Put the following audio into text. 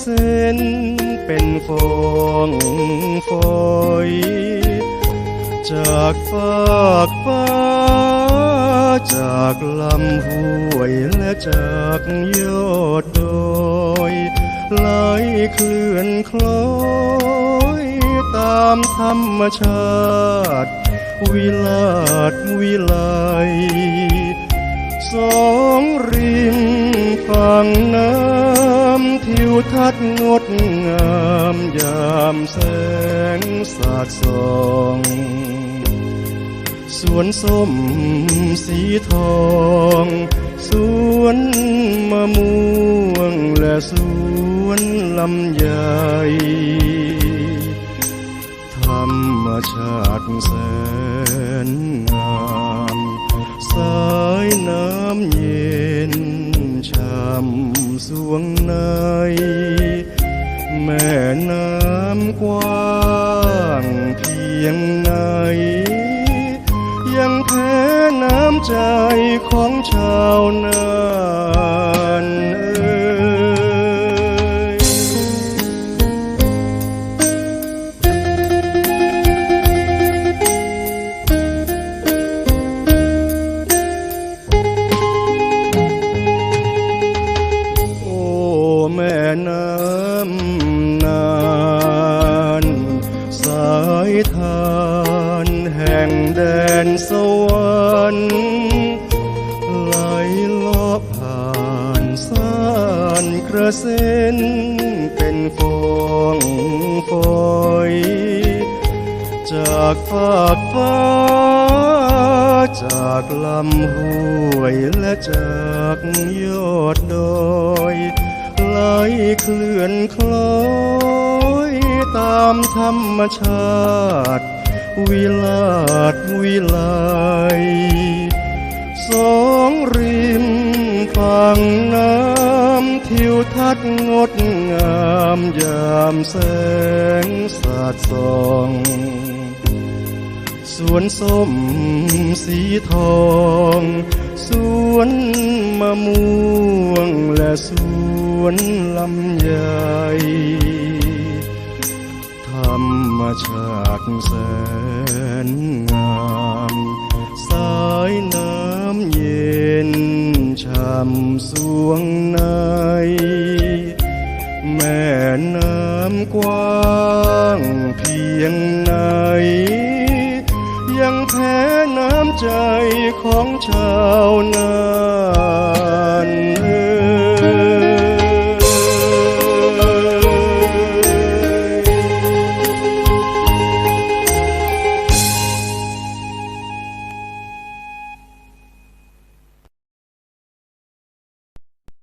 เซ็นเป็นฟองฝอยจากฟากฟ้า จากลำห้วยและจากยอดดอยไหลเคลื่อนคล้อยตามธรรมชาติ วิลาดวิไลสอง ทัศน์งดงามยามแสงสาดส่องสวนส้มสีทอง สวนมะม่วงและสวนลำไยธรรมชาติแสน วงใน แม่น้ำกว้างเพียงไหน ยังแพ้น้ำใจของชาวนาายทานแห่งแดนสวรรค์ไหลลอบผ่านสานกระเซ็นเป็นฟองฝอย จากฟากฟ้า จากลำห้วยและจากยอดดอยไหลเคลื่อนคล้อย ตามธรรมชาติ วิลาดวิไลสองริมฝั่งน้ำทิวทัศน์งดงามยามแสงสาดส่องสวนส้มสีทอง สวนมะม่วงและสวนลำไย รมชาติแสนงามสายน้ำเย็นช่ำสวงใน แม่น้ำกว้างเพียงไหน ยังแพ้น้ำใจของชาวนาน